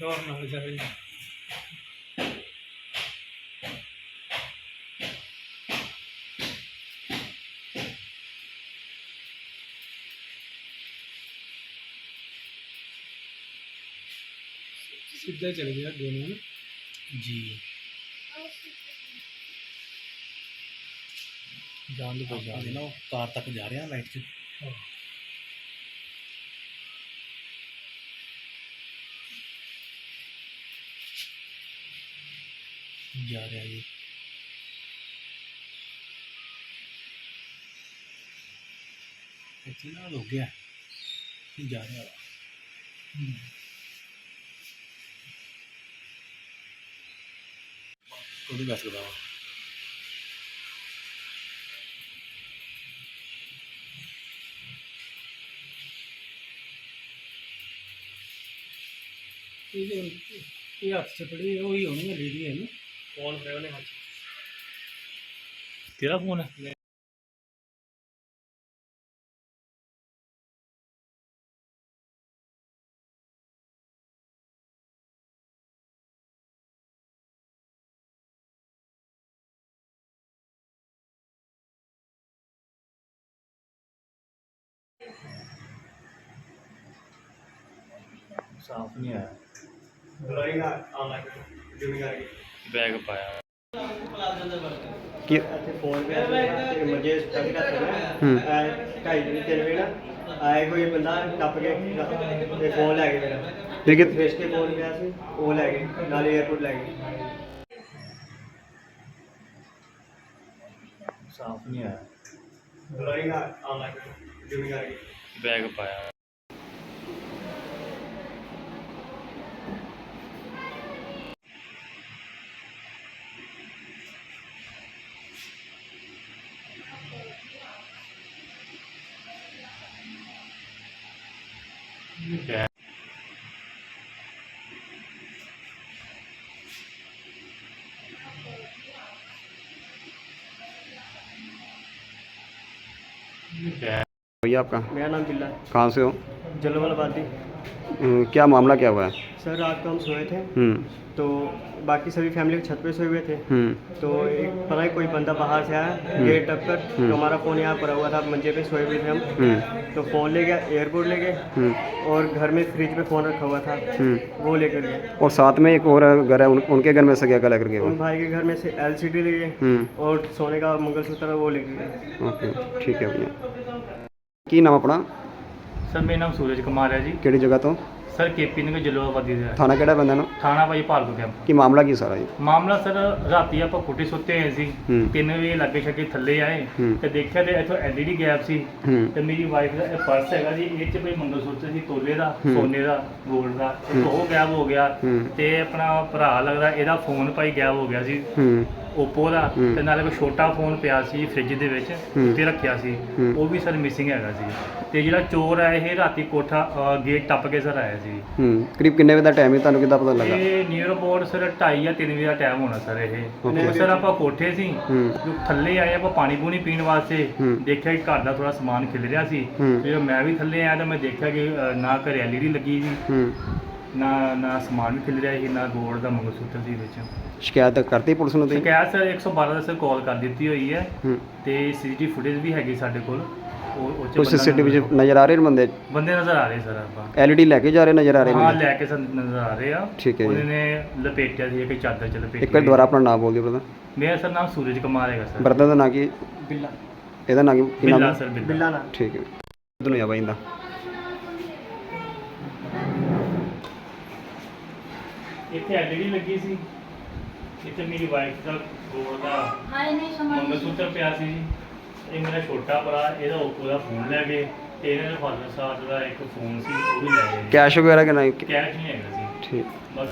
ਟੋਰ ਨਾਲ ਜਾਈ ਸਿੱਧਾ ਚਲ ਗਿਆ ਅੱਗੇ ਨੂੰ। ਜੀ। ਜਾਣ ਦੋ ਜਾ ਰਹੇ ਨਾ ਕਾਰ ਤੱਕ ਜਾ ਰਿਹਾ ਲਾਈਟ 'ਚ। ਜਾ ਰਿਹਾ ਜੀ। ਇੱਥੇ ਨਾ ਰੁਕ ਗਿਆ। ਜਾ ਰਿਹਾ ਵਾ। ਉਹਦੀ ਬਸ ਕਰਦਾ ਇਹ ਇਹ ਹੱਥ ਚ ਫੜੀ ਉਹ ਹੋਣੀ ਹੈ ਲੇਡੀ ਹੈ ਨਾ ਫੋਨ ਫੜਿਆ ਉਹਨੇ ਹੱਥ ਤੇਰਾ ਫੋਨ ਹੈ? ਸਾਫ਼ ਨਹੀਂ ਆਇਆ। ਬੈਗ ਪਾਇਆ। ਕਿ? ਫੋਨ ਪਿਆ ਸੀ ਤੇ ਮੁਝੇ ਸਟੱਕ ਕਰ ਹੂੰ। ਰਿਹਾ ਢਾਈ ਦਿਨ ਤਿੰਨ ਵਜੇ ਨਾ ਆਏ ਕੋਈ ਬੰਦਾ ਟੱਪ ਕੇ ਤੇ ਫੋਨ ਲੈ ਗਿਆ ਮੇਰਾ। ਲੇਕਿਨ ਫੇਸ ਤੇ ਫੋਨ ਪਿਆ ਸੀ ਉਹ ਲੈ ਗਏ ਨਾਲੇ 에어ਪੋਰਟ ਲੈ ਗਏ। ਸਾਫ਼ ਨਹੀਂ ਆਇਆ। ਬੁਲਾਈ ਨਾ ਆਨਲਾਈਨ ਡਿਊਟੀ ਕਰਕੇ। ਬੈਗ ਪਾਇਆ। भैया आपका मेरा नाम बिल्ला कहाँ से हो जलवल आबादी हम्म, क्या मामला क्या हुआ है सर रात को हम सोए थे। हम्म। तो बाकी सभी फैमिली छत पे सोए हुए थे। हम्म। तो एक पता है कोई बंदा बाहर से आया हम्म। गेट टप कर तो हमारा फ़ोन यहाँ पर हुआ था मंजे पे सोए हुए थे हम। तो फ़ोन ले गया एयरपोर्ट ले गए और घर में फ्रिज पे फ़ोन रखा हुआ था वो लेकर गए। और साथ में एक और घर है उन, उनके घर में से क्या लेकर गए उन भाई के घर में से एल सी ले गए और सोने का मंगलसूत्र वो लेकर गए। ठीक है भैया। की नाम अपना? सर मेरा नाम सूरज कुमार है जी। कि जगह तो? ਸਰ ਕੇਪੀ ਨਗਰ ਜਲੋਆਬਾਦੀ ਦਾ ਹੈ। ਥਾਣਾ ਕਿਹੜਾ ਪੈਂਦਾ ਨਾ ਥਾਣਾ ਭਾਈ ਭਾਰਗੋ ਕੈਂਪ ਕੀ ਮਾਮਲਾ ਕੀ ਸਾਰਾ ਜੀ ਮਾਮਲਾ ਸਰ ਰਾਤੀ ਆਪਾਂ ਕੋਠੇ ਸੁੱਤੇ ਹੋਏ ਸੀ ਹੂੰ। ਤਿੰਨ ਵਜੇ ਲੱਗੇ ਛੱਗੇ ਥੱਲੇ ਆਏ ਹੂੰ। ਤੇ ਦੇਖਿਆ ਤੇ ਇੱਥੋਂ ਐਲਈਡੀ ਗੈਪ ਸੀ ਹੂੰ ਤੇ ਮੇਰੀ ਵਾਈਫ ਦਾ ਇਹ ਪਰਸ ਹੈਗਾ ਜੀ ਇਹ ਚ ਕੋਈ ਮੰਗਲਸੂਤਰ ਸੀ ਤੋਲੇ ਦਾ ਹੂੰ। ਸੋਨੇ ਦਾ 골ਡ ਦਾ ਹੂੰ। ਇੱਕ ਉਹ ਗਾਇਬ ਹੋ ਗਿਆ ਹੂੰ। ਤੇ ਆਪਣਾ ਭਰਾ ਲੱਗਦਾ ਇਹਦਾ ਫੋਨ ਭਾਈ ਗਾਇਬ ਹੋ ਗਿਆ ਸੀ ਹੂੰ ਓਪੋ ਦਾ ਹੂੰ। ਤੇ ਨਾਲੇ ਕੋਈ ਛੋਟਾ ਫੋਨ ਪਿਆ ਸੀ ਫ੍ਰਿਜ ਦੇ ਵਿੱਚ ਹੂੰ। ਉੱਤੇ ਰੱਖਿਆ ਸੀ ਹੂੰ। ਉਹ ਵੀ ਸਰ ਮਿਸਿੰਗ ਹੈਗਾ ਸੀ ਤੇ ਜਿਹੜਾ ਚੋਰ ਆ ਇਹ ਰਾਤੀ ਕੋਠਾ ਗੇਟ ਟੱਪ ਕੇ ਸਰ ਆਇਆ ਸੀ ਹੂੰ ਕਰੀਬ ਕਿੰਨੇ ਵਜੇ ਦਾ ਟਾਈਮ ਹੈ ਤੁਹਾਨੂੰ ਕਿੱਦਾਂ ਪਤਾ ਲੱਗਾ? ਇਹ ਨੀਅਰ ਅਬਾਊਟ ਸਰ 2:30 ਜਾਂ 3 ਵਜੇ ਦਾ ਟਾਈਮ ਹੋਣਾ ਸਰ ਇਹ। Okay. ਸਰ ਆਪਾਂ ਕੋਠੇ ਸੀ ਹੂੰ। ਜੋ ਥੱਲੇ ਆਏ ਆਪਾਂ ਪਾਣੀ ਪੂਣੀ ਪੀਣ ਵਾਸਤੇ ਹੂੰ। ਦੇਖਿਆ ਕਿ ਘਰ ਦਾ ਥੋੜਾ ਸਮਾਨ ਖਿਲ ਰਿਹਾ ਸੀ। ਹੂੰ। ਜਦੋਂ ਮੈਂ ਵੀ ਥੱਲੇ ਆਇਆ ਤਾਂ ਮੈਂ ਦੇਖਿਆ ਕਿ ਅ, ਨਾ ਘਰੇ ਐਲਈਡੀ ਲੱਗੀ ਸੀ। ਹੂੰ। ਨਾ ਨਾ ਸਮਾਨ ਵੀ ਖਿਲ ਰਿਹਾ ਸੀ ਨਾ ਗੋਲਡ ਦਾ ਮੰਗਲਸੂਤਰ ਸੀ ਵਿੱਚ। ਸ਼ਿਕਾਇਤ ਕਰਤੀ ਪੁਲਿਸ ਨੂੰ ਤੁਸੀਂ? ਸ਼ਿਕਾਇਤ ਸਰ 112 ਦਾ ਸਰ ਕਾਲ ਕਰ ਦਿੱਤੀ ਹੋਈ ਹੈ। ਹੂੰ। ਤੇ ਸੀਸੀਟੀਵੀ ਫੁਟੇਜ ਵੀ ਹੈਗੀ ਸਾਡੇ ਕੋਲ। ਉਹ- ਉਹ 'ਚ ਕੋਈ ਬੰਦਾ ਸੀਸੀਟੀਵੀ 'ਚ ਨਜ਼ਰ ਆ ਰਹੇ ਨੇ ਬੰਦੇ? ਬੰਦੇ ਨਜ਼ਰ ਆ ਰਹੇ ਸਰ ਆਪਾਂ। ਐਲਈਡੀ ਲੈ ਕੇ ਜਾ ਰਹੇ ਨਜ਼ਰ ਆ ਰਹੇ ਹਾਂ ਬੰਦੇ? ਲੈ ਕੇ ਸਾਨੂੰ ਨਜ਼ਰ ਆ ਰਹੇ ਆ। ਠੀਕ ਹੈ ਜੀ। ਉਹਨਾਂ ਨੇ ਲਪੇਟਿਆ ਸੀ ਇੱਕ ਚਾਦਰ ਚ ਇੱਕ ਲਪੇਟਿਆ ਵਾਰ ਦੁਬਾਰਾ ਆਪਣਾ ਨਾਮ ਬੋਲ ਦਿਓ ਬ੍ਰਦਰ ਮੇਰਾ ਸਰ ਨਾਮ ਸੂਰਜ ਕੁਮਾਰ ਹੈਗਾ ਸਰ। ਬ੍ਰਦਰ ਦਾ ਨਾਂ ਕੀ? ਬਿੱਲਾ। ਇਹਦਾ ਨਾਂ ਕੀ- ਕੀ ਬਿੱਲਾ ਨਾਮ ਸਰ ਬਿੱਲਾ। ਨਾਲ ਠੀਕ ਹੈ। ਦੁਨੀਆ ਬਾਈ ਦਾ ਇੱਥੇ ਐਲਈਡੀ ਲੱਗੀ ਸੀ। ਇੱਥੇ ਮੇਰੀ ਵਾਈਫ ਦਾ ਗੋਲ ਦਾ। ਮੰਗਲਸੂਤਰ ਪਿਆ ਸੀ ਜੀ। ਇਹ ਮੇਰਾ ਛੋਟਾ ਭਰਾ ਇਹਦਾ ਓਪੋ ਦਾ ਫੋਨ ਲੈ ਗਏ ਤੇ ਇਹਨਾਂ ਫਾਦਰ ਸਾਹਿਬ ਦਾ ਇੱਕ ਫੋਨ ਸੀ ਉਹ ਵੀ ਲੈ ਗਏ। ਕੈਸ਼ ਵਗੈਰਾ ਕਿ ਨਹੀਂ ਕੈਸ਼ ਨਹੀਂ ਹੈਗਾ ਸੀ। ਠੀਕ। ਬਸ।